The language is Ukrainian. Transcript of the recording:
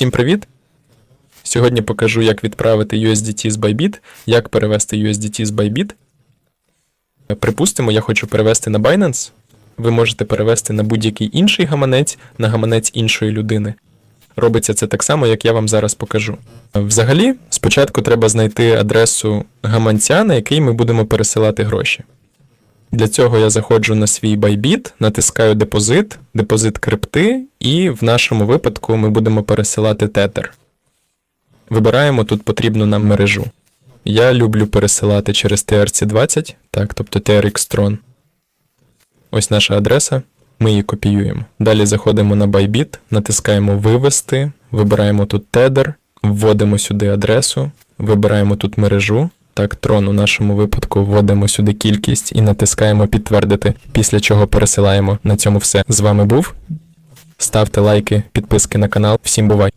Всім привіт! Сьогодні покажу, як відправити USDT з Bybit, як перевести USDT з Bybit. Припустимо, я хочу перевести на Binance. Ви можете перевести на будь-який інший гаманець, на гаманець іншої людини. Робиться це так само, як я вам зараз покажу. Взагалі, спочатку треба знайти адресу гаманця, на який ми будемо пересилати гроші. Для цього я заходжу на свій Bybit, натискаю депозит, депозит крипти, і в нашому випадку ми будемо пересилати тетер. Вибираємо тут потрібну нам мережу. Я люблю пересилати через TRC20, так, тобто TRX Tron. Ось наша адреса. Ми її копіюємо. Далі заходимо на Bybit, натискаємо Вивести, вибираємо тут тедер, вводимо сюди адресу, вибираємо тут мережу. Так, трон у нашому випадку вводимо сюди кількість і натискаємо підтвердити, після чого пересилаємо. На цьому все. З вами був. Ставте лайки, підписки на канал. Всім бувай!